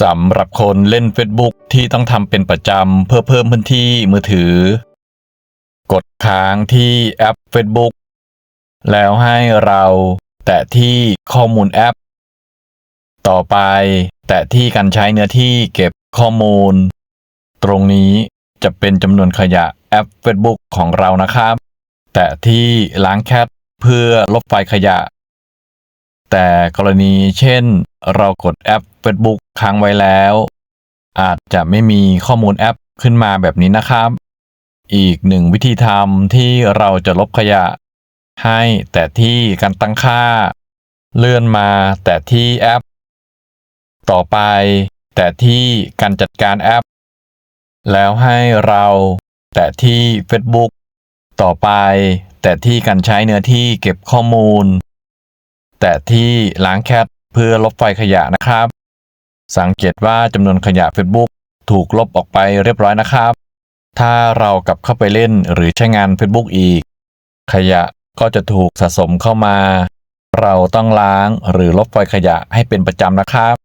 สำหรับคนเล่น Facebook ที่ต้องทำเป็นประจำเพื่อเพิ่มพื้นที่มือถือ กดค้างที่แอป Facebook แล้วให้เราแตะที่ข้อมูลแอป ต่อไปแตะที่การใช้เนื้อที่เก็บข้อมูล ตรงนี้จะเป็นจำนวนขยะแอป Facebook ของเรานะครับ แตะที่ล้างแคทเพื่อลบไฟล์ขยะ แต่กรณีเช่น เรากดแอป Facebook ค้างไว้แล้ว อาจจะไม่มีข้อมูลแอปขึ้นมาแบบนี้นะครับ อีกหนึ่งวิธีทำที่เราจะลบขยะ ให้แต่ที่การตั้งค่า เลื่อนมาแต่ที่แอป ต่อไปแต่ที่การจัดการแอป แล้วให้เราแตะที่ Facebook ต่อไปแต่ที่การใช้เนื้อที่เก็บข้อมูล แต่ที่ล้างแคปเพื่อลบไฟล์ขยะนะครับ สังเกตว่าจำนวนขยะ Facebook ถูกลบออกไปเรียบร้อยนะครับ ถ้าเรากลับเข้าไปเล่นหรือใช้งาน Facebook อีก ขยะก็จะถูกสะสมเข้ามา เราต้องล้างหรือลบไฟล์ขยะให้เป็นประจำนะครับ